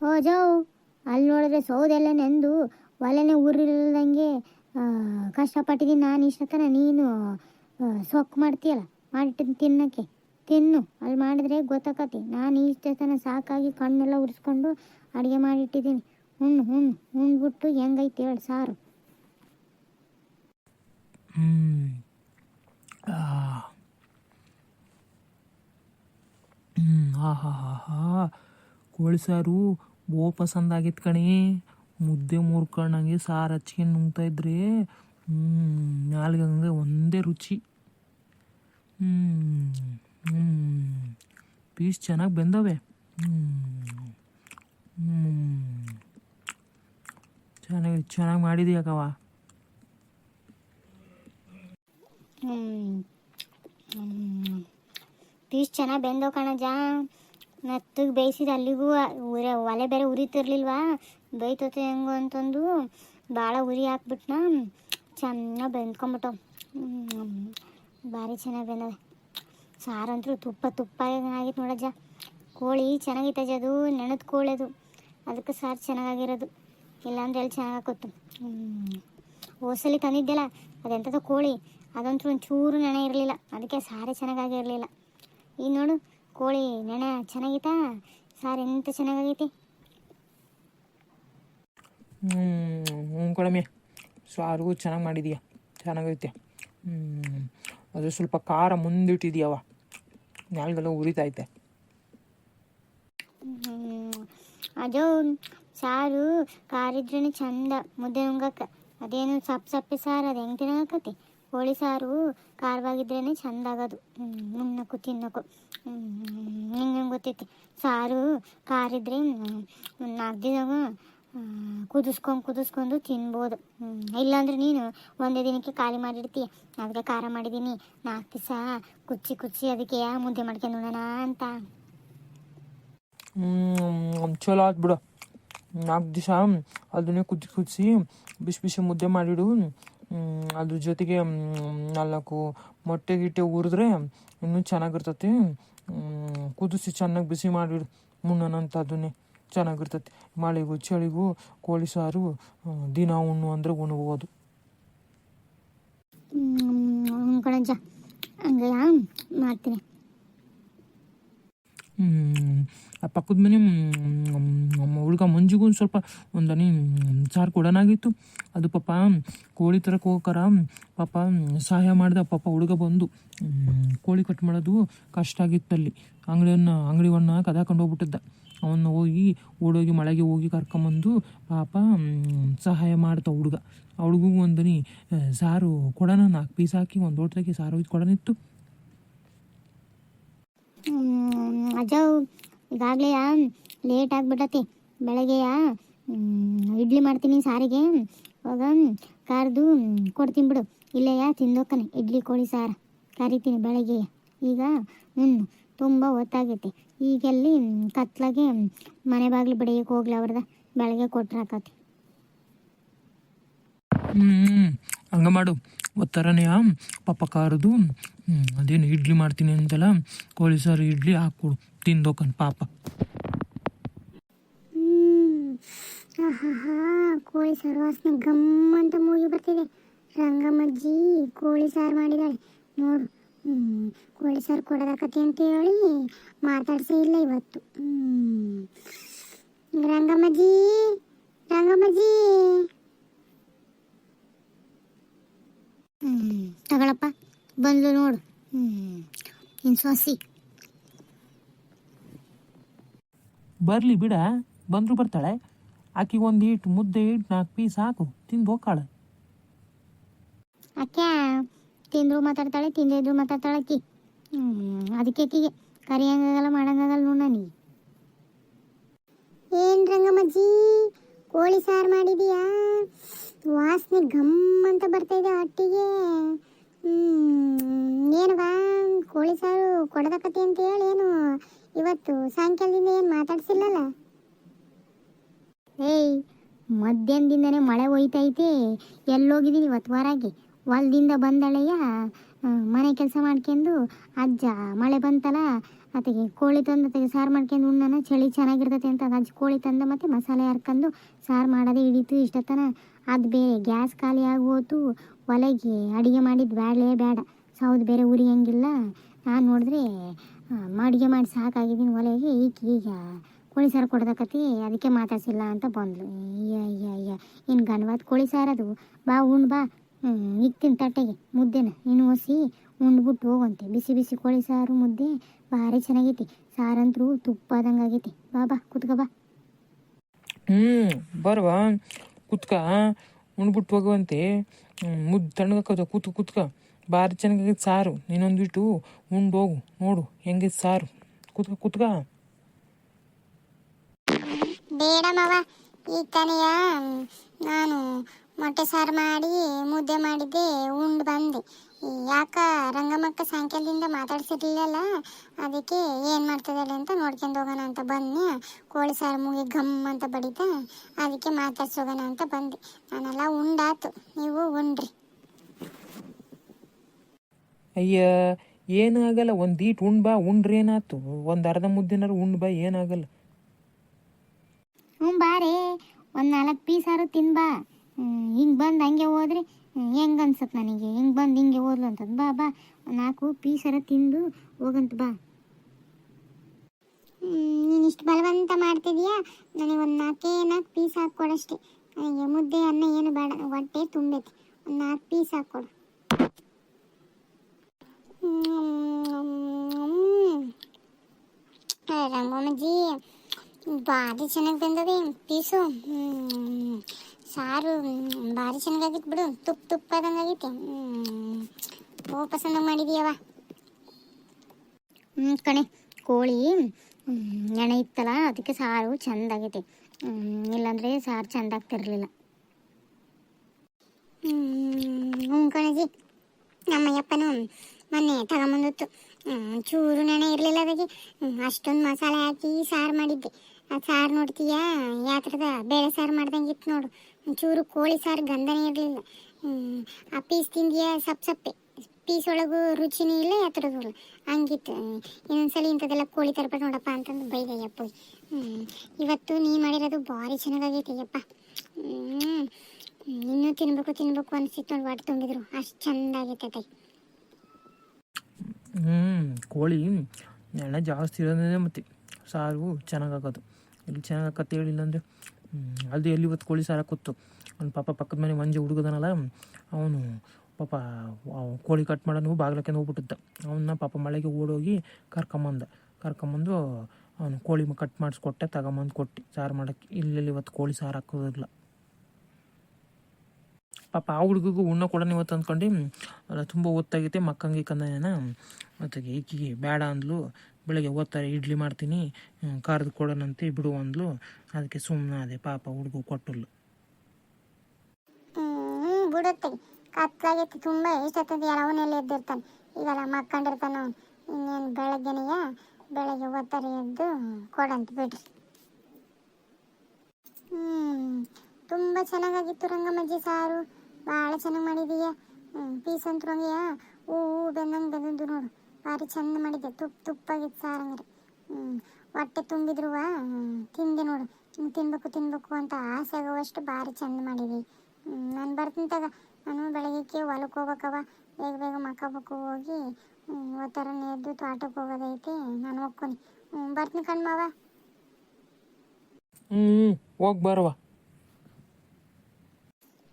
ಓ ಜೋ ಅಲ್ಲಿ ನೋಡಿದ್ರೆ ಸೌದೆಲ್ಲ ನೆಂದು ಒಲೆನೇ ಉರಿಲ್ದಂಗೆ ಕಷ್ಟಪಟ್ಟಿದ್ದೀನಿ ನಾನು ಇಷ್ಟತನ ನೀನು ಸೊಕ್ಕು ಮಾಡ್ತೀಯಲ್ಲ ಮಾಡಿಟ್ಟು ತಿನ್ನಕ್ಕೆ. ತಿನ್ನು, ಅಲ್ಲಿ ಮಾಡಿದ್ರೆ ಗೊತ್ತಾಕತಿ. ನಾನು ಇಷ್ಟತನ ಸಾಕಾಗಿ ಕಣ್ಣೆಲ್ಲ ಉರಿಸ್ಕೊಂಡು ಅಡುಗೆ ಮಾಡಿಟ್ಟಿದ್ದೀನಿ. ಹುಣ್ಣು ಹುಣ್ಣು ಉಂಡ್ಬಿಟ್ಟು ಹೆಂಗೈತೆ ಹೇಳಿ ಸಾರು. ಹಾ ಹಾ ಹಾ ಹಾ ಕೋಳಿ ಸಾರು ಬೋ ಪಸಂದಾಗಿತ್ತು ಕಣಿ. ಮುದ್ದೆ ಮುರ್ಕೊಂಡಂಗೆ ಸಾರು ಹಚ್ಕೊಂಡು ನುಂಗ್ತಾ ಇದ್ರೆ, ಹ್ಮ್ ಹಂಗೆ ಒಂದೇ ರುಚಿ. ಪೀಸ್ ಚೆನ್ನಾಗಿ ಬೆಂದವೆ. ಚೆನ್ನಾಗಿ ಚೆನ್ನಾಗಿ ಮಾಡಿದೀಯಕ್ಕವ ಪೀಸ್ ಚೆನ್ನಾಗಿ ಬೆಂದೋ ಕಣಜ ನತ್ತಿಗೆ ಬೇಯಿಸಿದ ಅಲ್ಲಿಗೂ ಒಲೆ ಬೇರೆ ಉರಿತಿರ್ಲಿಲ್ವಾ? ಬೇಯ್ತತೆ ಹೆಂಗೋ ಅಂತಂದು ಭಾಳ ಉರಿ ಹಾಕ್ಬಿಟ್ನ, ಚೆನ್ನಾಗಿ ಬೆಂದ್ಕೊಂಬಿಟ್ಟವು. ಭಾರಿ ಚೆನ್ನಾಗಿ ಬೆಂದವೆ ಸಾರಂತೂ ತುಪ್ಪ ತುಪ್ಪ ಆಗಿತ್ತು ನೋಡಜ್ಜ ಕೋಳಿ ಚೆನ್ನಾಗಿತ್ತಜ್ಜ ಅದು ನೆನೆದ ಕೋಳಿ ಅದು. ಅದಕ್ಕೆ ಸಾರು ಚೆನ್ನಾಗಿರೋದು ಇಲ್ಲಾಂದ್ರೆ ಎಲ್ಲಿ ಚೆನ್ನಾಗಾಕೊತ್ತು ಓಸಲಿ ತಂದಿದ್ದೆಲ್ಲ ಅದೆಂಥದ್ದು ಕೋಳಿ. ಅದಂತೂ ಒಂಚೂರು ನೆನೆ ಇರಲಿಲ್ಲ. ಅದಕ್ಕೆ ಸಾರೇ ಚೆನ್ನಾಗಾಗಿರಲಿಲ್ಲ. ಈಗ ನೋಡು, ಕೋಳಿ ನೆನೆ ಚೆನ್ನಾಗಿತ್ತಾ ಸಾರು ಎಂತ ಚೆನ್ನಾಗೈತಿ ಹ್ಞೂ ಕಡಿಮೆ ಸಾರು ಚೆನ್ನಾಗಿ ಮಾಡಿದೀಯ? ಚೆನ್ನಾಗೈತೆ. ಅದು ಸ್ವಲ್ಪ ಖಾರ ಮುಂದಿಟ್ಟಿದೀಯವ ನಾಲ್ಗೆಲ್ಲ ಉರಿತೈತೆ. ಅದು ಸಾರು ಕಾರಿದ್ರೇನೆ ಚಂದ. ಮುದ್ದೆ ನುಂಗಕ್ಕೆ ಅದೇನು ಸಪ್ಪೆ ಸಪ್ಪೆ ಸಾರು, ಅದು ಹೆಂಗೆ ತಿನ್ನಕತಿ ಕೋಳಿ ಸಾರು ಖಾರವಾಗಿದ್ರೇ ಚಂದ ಆಗೋದು. ತಿನ್ನಕ್ಕು ಹಿಂಗೆ ಗೊತ್ತೈತಿ? ಸಾರು ಖಾರಿದ್ರೆ ನಾಲ್ಕು ದಿನ ಕುದಿಸ್ಕೊಂಡು ಕುದಿಸ್ಕೊಂಡು ತಿನ್ಬೋದು. ಇಲ್ಲಾಂದ್ರೆ ನೀನು ಒಂದೇ ದಿನಕ್ಕೆ ಖಾಲಿ ಮಾಡಿರ್ತೀಯ. ಅದಕ್ಕೆ ಖಾರ ಮಾಡಿದ್ದೀನಿ ನಾಲ್ಕು ದಿವಸ ಕುಚ್ಚಿ ಕುಚ್ಚಿ ಅದಕ್ಕೆ ಮುದ್ದೆ ಮಾಡ್ಕೊಂಡು ಉಣ್ಣೋಣ ಅಂತ. ಚಲೋ ಆಯ್ತು ಬಿಡು. ನಾಲ್ಕು ದಿವಸ ಅದನ್ನೇ ಕುದಿಸಿ ಕುದಿಸಿ ಬಿಸಿ ಬಿಸಿ ಮುದ್ದೆ ಮಾಡಿಡು. ಅದ್ರ ಜೊತೆಗೆ ನಾಲ್ಕು ಮೊಟ್ಟೆ ಗಿಟ್ಟೆ ಹುರಿದ್ರೆ ಇನ್ನೂ ಚೆನ್ನಾಗಿರ್ತತಿ ಕುದಿಸಿ ಚೆನ್ನಾಗಿ ಬಿಸಿ ಮಾಡಿಡು. ಮುನ್ನನಂತ ಅದನ್ನೇ. ಚೆನ್ನಾಗಿರ್ತತಿ. ಮಳೆಗೂ ಚಳಿಗೂ ಕೋಳಿ ಸಾರು ದಿನ ಉಣ್ಣು ಅಂದರೆ ಉಣ್ಬೋದು. ಕಣಜ್ಜ. ಮಾಡ್ತೀನಿ. ಆ ಪಕ್ಕದ ಮನೆ ನಮ್ಮ ಹುಡುಗ ಮಂಜಿಗೂ ಒಂದು ಸ್ವಲ್ಪ ಒಂದನಿ ಸಾರು ಕೊಡೋನಾಗಿತ್ತು. ಅದು ಪಾಪ ಕೋಳಿ ತರಕ್ಕೆ ಹೋಗಾರ ಪಾಪ ಸಹಾಯ ಮಾಡಿದ ಪಾಪ ಹುಡುಗ ಬಂದು ಕೋಳಿ ಕಟ್ ಮಾಡೋದು ಕಷ್ಟ ಆಗಿತ್ತಲ್ಲಿ. ಅಂಗಡಿಯನ್ನ ಅಂಗಡಿವನ್ನು ಕದಾಕೊಂಡು ಹೋಗ್ಬಿಟ್ಟಿದ್ದ. ಅವನ್ನ ಹೋಗಿ ಓಡೋಗಿ ಮಳೆಗೆ ಹೋಗಿ ಕರ್ಕೊಂಬಂದು ಪಾಪ ಸಹಾಯ ಮಾಡ್ತ ಹುಡುಗ. ಹುಡುಗೂ ಒಂದನಿ ಸಾರು ಕೊಡೋಣ ನಾಲ್ಕು ಪೀಸ್ ಹಾಕಿ ಒಂದು ಲೋಟದಾಗೆ ಸಾರು ಒಯ್ದು ಕೊಡೋಣಿತ್ತು ಹ್ಮ್, ಅಜ್ಜವ್ ಈಗಾಗಲೇ ಲೇಟ್ ಆಗಿಬಿಟ್ಟತಿ ಬೆಳಗ್ಗೆಯ ಇಡ್ಲಿ ಮಾಡ್ತೀನಿ ಸಾರಿಗೆ. ಅವಾಗ ಕರೆದು ಕೊಡ್ತೀನಿ ಬಿಡು. ಇಲ್ಲೆಯ ತಿಂದೋಕ್ಕನೆ ಇಡ್ಲಿ ಕೋಳಿ ಸಾರು. ಕರಿತೀನಿ ಬೆಳಗ್ಗೆ. ಈಗ ಹ್ಞೂ ತುಂಬ ಹೊತ್ತಾಗೈತಿ. ಈಗೆಲ್ಲಿ ಕತ್ಲಾಗೆ ಮನೆ ಬಾಗಿಲು ಬಿಡಿಯಕ್ಕೆ ಹೋಗ್ಲಿ ಅವ್ರದ. ಬೆಳಗ್ಗೆ ಕೊಟ್ರೆ ಹಾಕತಿ ಹ್ಮ್ ಹಂಗ ಮಾಡು. ಒತ್ತರನೇ ಪಾಪ ಕಾರದು. ಅದೇನು ಇಡ್ಲಿ ಮಾಡ್ತೀನಿ ಅಂತಲ್ಲ ಕೋಳಿ ಸಾರು ಇಡ್ಲಿ ಹಾಕ್ಕೊಡು. ತಿಂದೋಕನ್ ಪಾಪ. ಕೋಳಿ ಸಾರು ವಾಸನೆ ಗಮ್ ಅಂತ ಮೂಗಿ ಬರ್ತಿದೆ. ರಂಗಮ್ಮಜ್ಜಿ ಕೋಳಿ ಸಾರು ಮಾಡಿದಾಳೆ. ನೋಡು ಹ್ಮ್, ಕೋಳಿ ಸಾರು ಕೊಡೋದಕ್ಕತಿ ಅಂತ ಹೇಳಿ ಮಾತಾಡ್ಸೇ ಇಲ್ಲ ಇವತ್ತು. ಹ್ಮ್. ರಂಗಮ್ಮಜಿ ರಂಗಮ್ಮಜ್ಜಿ. ಹ್ಮ್. ತಗೊಳಪ್ಪ ಬಂದ್ಲು ನೋಡು. ಹ್ಮ್. ಇನ್ ಸೊಸಿ. ಬರ್ಲಿ ಬಿಡ ಬಂದ್ರು ಬರ್ತಾಳೆ. ಆಕಿಗೆ ಒಂದು ಹಿಟ್ಟು ಮುದ್ದೆ ಹಿಟ್ಟು ನಾಲ್ಕು ಪೀಸ್ ಹಾಕು ತಿಂದು ಹೋಗ್ಕಾಳ ಅಕ್ಕ ತಿಂದ್ರು ಮಾತಾಡ್ತಾಳೆ, ತಿಂದಿದ್ರು ಮಾತಾಡ್ತಾಳೆ ಅಕ್ಕಿ. ಅದಕ್ಕೆ ಅಕ್ಕಿಗೆ ಕರಿಯಂಗಾಗಲ್ಲ ಮಾಡಂಗಾಗಲ್ಲ ನೋಡ ನೀ ಏನ್ ರಂಗಮ್ಮಜ್ಜಿ, ಕೋಳಿ ಸಾರು ಮಾಡಿದೀಯಾ? ವಾಸನೆ ಗಮ್ ಅಂತ ಬರ್ತಾ ಇದೆ ಹ್ಮ್ ಏನವಾ ಕೋಳಿ ಸಾರು ಕೊಡದಕತಿ ಅಂತ ಹೇಳಿ ಏನು ಇವತ್ತು ಸಾಯಂಕಾಲದಿಂದ ಏನು ಮಾತಾಡ್ಸಿಲ್ಲಲ್ಲ? ಏಯ್, ಮಧ್ಯಾಹ್ನದಿಂದನೇ ಮಳೆ ಹೋಯ್ತೈತೆ ಎಲ್ಲೋಗಿದ್ದೀನಿ ಇವತ್ತು ಹೊರಗೆ ಹೊಲ್ದಿಂದ ಬಂದಳೆಯ ಮನೆ ಕೆಲಸ ಮಾಡ್ಕೊಂಡು ಅಜ್ಜ ಮಳೆ ಬಂತಲ್ಲ ಅದಕ್ಕೆ ಕೋಳಿ ತಂದು ಅದಕ್ಕೆ ಸಾರು ಮಾಡ್ಕೊಂಡು ಉಣ್ಣನ, ಚಳಿ ಚೆನ್ನಾಗಿರ್ತೈತೆ ಅಂತ ಅಜ್ಜ ಕೋಳಿ ತಂದು ಮತ್ತು ಮಸಾಲೆ ಹರ್ಕೊಂಡು ಸಾರು ಮಾಡೋದೇ ಹಿಡಿತು. ಇಷ್ಟತನ ಅದು ಬೇರೆ ಗ್ಯಾಸ್ ಖಾಲಿ ಆಗೋತು. ಒಲೆಗೆ ಅಡುಗೆ ಮಾಡಿದ್ದು ಬೇಡಲೇ ಬೇಡ ಸೌದು ಬೇರೆ ಉರಿಯಂಗಿಲ್ಲ. ನಾನು ನೋಡಿದ್ರೆ ಅಡುಗೆ ಮಾಡಿ ಸಾಕಾಗಿದ್ದೀನಿ ಒಲೆಗೆ. ಈಗ ಈಗ ಕೋಳಿ ಸಾರು ಕೊಡ್ದಕತಿ ಅದಕ್ಕೆ ಮಾತಾಡ್ಸಿಲ್ಲ ಅಂತ ಬಂದ್ಲು. ಅಯ್ಯ ಅಯ್ಯ ಅಯ್ಯ ಇನ್ನು ಗಂಡವಾದ ಕೋಳಿ ಸಾರದು? ಬಾ ಉಣ್ ಬಾ. ಇಕ್ತೀನಿ ತಟ್ಟೆಗೆ ಮುದ್ದೆನ. ನೀನು ಒಸಿ ಉಂಡ್ಬಿಟ್ಟು ಹೋಗಂತೆ ಬಿಸಿ ಬಿಸಿ ಕೋಳಿ ಸಾರು ಮುದ್ದೆ ಭಾರಿ ಚೆನ್ನಾಗೈತಿ. ಸಾರಂತರೂ ತುಪ್ಪ ಆದಂಗೆ ಆಗೈತಿ ಬಾ ಬಾ ಕುತ್ಕೋ ಬಾ. ಹ್ಞೂ ಬರ್ವಾ ಕುತ್ಕ ಉಣ್ಬಿಟ್ಟು ಹೋಗುವಂತೆ. ಮುದ್ದು ತಣ್ಣಗಕ್ಕದ ಕೂತು ಕುತ್ಕ ಭಾರಿ ಚೆನ್ನಾಗಿ ಸಾರು. ನೀನೊಂದಿಟ್ಟು ಉಂಡು ಹೋಗು. ನೋಡು ಹೆಂಗೈತೆ ಸಾರು. ಕುತ್ಕ ಕುತ್ಕ. ಬೇಡ ಮಾವ. ಈಗ ತಾನೆಯ ನಾನು ಮೊಟ್ಟೆ ಸಾರು ಮಾಡಿ ಮುದ್ದೆ ಮಾಡಿದ್ದೆ ಉಂಡು ಬಂದೆ. ಯಾಕ ರಂಗಮ್ಮಕ್ಕ ಸಾಯಂಕಾಲದಿಂದ ಮಾತಾಡ್ಸಿರ್ಲಿಲ್ಲಲ್ಲ ಅದಕ್ಕೆ ಏನು ಮಾಡ್ತಿದ್ದಾಳೆ ಅಂತ ನೋಡ್ಕೊಂಡು ಹೋಗೋಣ ಅಂತ ಬಂದೆ ಕೋಳಿ ಸಾರು ಮುಗಿ ಘಮ್ ಅಂತ ಬಡಿತ ಅದಕ್ಕೆ ಮಾತಾಡ್ಸೋಗೋಣ ಅಂತ ಬಂದೆ. ನಾನೆಲ್ಲ ಉಂಡಾತು. ನೀವು ಉಂಡ್ರಿ. ಅಯ್ಯ ಏನಾಗಲ್ಲ ಒಂದು ಈಟ್ ಉಂಡ್ ಬಾ ಉಂಡ್ರಿ ಏನಾತು? ಒಂದು ಅರ್ಧ ಮುದ್ದಿನಾರು ಉಂಡ್ ಬಾ ಏನಾಗಲ್ಲ ಹ್ಞೂ ಬಾರೆ. ಒಂದು ನಾಲ್ಕು ಪೀಸಾರು ತಿನ್ಬಾ ಹಿಂಗೆ ಬಂದು ಹಂಗೆ ಹೋದ್ರೆ ಹೆಂಗೆ ಅನ್ಸತ್ತೆ ನನಗೆ? ಹಿಂಗೆ ಬಂದು ಹಿಂಗೆ ಹೋದ್ಲು ಅಂತಂದು ಬಾ ಬಾ, ನಾಲ್ಕು ಪೀಸರ ತಿಂದು ಹೋಗಂತ ಬಾ. ನೀನು ಇಷ್ಟು ಬಲವಂತ ಮಾಡ್ತಿದೀಯಾ? ನನಗೆ ಒಂದು ನಾಲ್ಕೇ, ನಾಲ್ಕು ಪೀಸ್ ಹಾಕ್ಕೊಡಷ್ಟೇ ನನಗೆ ಮುದ್ದೆ, ಅನ್ನ ಏನು ಬೇಡ. ಹೊಟ್ಟೆ ತುಂಬೈತಿ. ಒಂದು ನಾಲ್ಕು ಪೀಸ್ ಹಾಕ್ಕೊಡು ರಂಗಮ್ಮಜ್ಜಿ ಭಾರಿ ಚೆನ್ನಾಗಿ ಬಂದದೆ, ಪೀಸು. ಸಾರು ಭಾರಿ ಚೆನ್ನಾಗಾಗಿತ್ತು ಬಿಡು. ತುಪ್ಪ ತುಪ್ಪ ಆದಂಗಾಗೈತೆ ಓ ಪಸಂದ ಮಾಡಿದೀಯವ ಹ್ಞೂ ಕಣೆ, ಕೋಳಿ ಎಣೆ ಇತ್ತಲ್ಲ, ಅದಕ್ಕೆ ಸಾರು ಚೆಂದಾಗೈತೆ ಇಲ್ಲಾಂದ್ರೆ ಸಾರು ಚಂದ ಆಗ್ತಿರ್ಲಿಲ್ಲ. ಹ್ಞೂ ಕಣಜಿ. ನಮ್ಮ ಅಯ್ಯಪ್ಪನು ಮೊನ್ನೆ ತಗೊಂಬಂದಿತ್ತು. ಚೂರು ನೆನೆ ಇರಲಿಲ್ಲ ಅದಕ್ಕೆ. ಅಷ್ಟೊಂದು ಮಸಾಲೆ ಹಾಕಿ ಸಾರು ಮಾಡಿದ್ದೆ. ಆ ಸಾರು ನೋಡ್ತೀಯಾ? ಯಾವ ಥರದ ಬೇಳೆ ಸಾರು ಮಾಡ್ದಂಗಿತ್ತು ನೋಡು. ಚೂರು ಕೋಳಿ ಸಾರು ಗಂಧನೇ ಇರಲಿಲ್ಲ. ಆ ಪೀಸ್ ತಿಂದಿಯ ಸಪ್ ಸಪ್ಪೆ. ಪೀಸ್ ಒಳಗೂ ರುಚಿನೇ ಇಲ್ಲ ಯಾತ್ರದ ಇಲ್ಲ. ಹಂಗಿತ್ತು. ಇನ್ನೊಂದ್ಸಲ ಇಂಥದ್ದೆಲ್ಲ ಕೋಳಿ ತರಪ ನೋಡಪ್ಪ ಅಂತಂದು ಬೈದೆ ಯಪ್ಪ. ಇವತ್ತು ನೀ ಮಾಡಿರೋದು ಭಾರಿ ಚೆನ್ನಾಗೈತೆ ಯಪ್ಪ. ಇನ್ನೂ ತಿನ್ಬೇಕು ತಿನ್ಬೇಕು ಅನಿಸಿತ್ತು ನೋಡಿ ಹೊಟ್ಟೆ ತುಂಬಿದ್ರು. ಅಷ್ಟು ಚಂದ ಆಗೈತೆ ಹ್ಞೂ ಕೋಳಿ ಎಣ್ಣೆ ಜಾಸ್ತಿ ಇರೋದೇ ಮತ್ತೆ ಸಾರು ಚೆನ್ನಾಗಾಗೋದು. ಇಲ್ಲಿ ಚೆನ್ನಾಗತ್ತೆ ಹೇಳಿಲ್ಲ ಅಂದರೆ ಅದು ಎಲ್ಲಿ ಇವತ್ತು ಕೋಳಿ ಸಾರ ಕೂತು ಅವ್ನು ಪಾಪ ಪಕ್ಕದ ಮನೆ ಮಂಜೆ ಹುಡುಗದನಲ್ಲ, ಅವನು ಪಾಪ ಕೋಳಿ ಕಟ್ ಮಾಡೋನು ಬಾಗ್ಲಕ್ಕೆ ಹೋಗ್ಬಿಟ್ಟಿದ್ದ. ಅವನ್ನ ಪಾಪ ಮಳೆಗೆ ಓಡೋಗಿ ಕರ್ಕೊಂಬಂದ. ಕರ್ಕೊಂಬಂದು ಅವನು ಕೋಳಿ ಕಟ್ ಮಾಡಿಸ್ಕೊಟ್ಟೆ, ತಗೊಂಬಂದು ಕೊಟ್ಟು. ಸಾರು ಮಾಡೋಕ್ಕೆ ಇಲ್ಲೆಲ್ಲಿ ಇವತ್ತು ಕೋಳಿ ಸಾರು ಹಾಕೋದಿಲ್ಲ. ಪಾಪ ಆ ಹುಡುಗಿಗೂ ಉಣ್ಣ ಕೂಡ ಇವತ್ತು ಅಂದ್ಕೊಂಡು, ಅಲ್ಲ ತುಂಬ ಹೊತ್ತಾಗೈತೆ ಮಕ್ಕಂಗೆ ಕಂದನೇನ ಮತ್ತು ಈಕಿಗೆ ಬೇಡ ಅಂದ್ಲು. ಬೆಳಗ್ಗೆ ಓದ್ತಾರೆ ಇಡ್ಲಿ ಮಾಡ್ತೀನಿ. ಖಾರದ ಕೊಡೋಣಂತೆ ಬಿಡು ಅಂದ್ಲು. ಅದಕ್ಕೆ ಸುಮ್ಮನೆ ಅದೇ ಪಾಪ ಹುಡುಗ ಕೊಟ್ಟಲು ಬಿಡುತ್ತೆ ಕತ್ಲಾಗೈತಿ, ತುಂಬ ಎಷ್ಟೊತ್ತದ ಅವನೆಲ್ಲ ಎದ್ದಿರ್ತಾನೆ. ಈಗೆಲ್ಲ ಮಕ್ಕಂಡಿರ್ತಾನೆ ಅವನು. ಇನ್ನೇನು ಬೆಳಗ್ಗೆನೆಯ? ಬೆಳಗ್ಗೆ ಓದ್ತಾರೆ ಎದ್ದು ಕೊಡಂತ ಬಿಡ್ರಿ. ಹ್ಞೂ ತುಂಬ ಚೆನ್ನಾಗಾಗಿತ್ತು ರಂಗಮ್ಮಜ್ಜಿ ಸಾರು. ಭಾಳ ಚೆನ್ನಾಗಿ ಮಾಡಿದೀಯ. ಪೀಸ್ ಅಂತೂ ಹಂಗೆಯ? ಹೂವು ಬೆಂದಂಗೆ ಬೆಂದಂದು ನೋಡು. ಭಾರಿ ಚಂದ ಮಾಡಿದ್ದೆ. ತುಪ್ಪ ತುಪ್ಪಾಗಿತ್ತು ಸಾರು ಅಂದ್ರೆ ಹ್ಞೂ ಹೊಟ್ಟೆ ತುಂಬಿದ್ರುವ? ತಿಂದೆ ನೋಡು. ತಿನ್ಬೇಕು ತಿನ್ಬೇಕು ಅಂತ ಆಸೆ ಆಗುವಷ್ಟು ಭಾರಿ ಚಂದ ಮಾಡಿದ್ವಿ ನಾನು ಬರ್ತೀನಿ ತಗ. ನಾನು ಬೆಳಗ್ಗೆ ಹೊಲಕ್ಕೆ ಹೋಗ್ಬೇಕವ ಬೇಗ ಬೇಗ ಮಕ್ಕಬೇಕು ಹೋಗಿ ಓದ್ತಾರ ಎದ್ದು ತೋಟಕ್ಕೆ ಹೋಗೋದೈತಿ. ನಾನು ಹೋಗ್ಕೊನಿ ಹ್ಞೂ ಬರ್ತೀನಿ ಕಣ್ಮವ ಹ್ಞೂ ಹೋಗಿ ಬರುವ.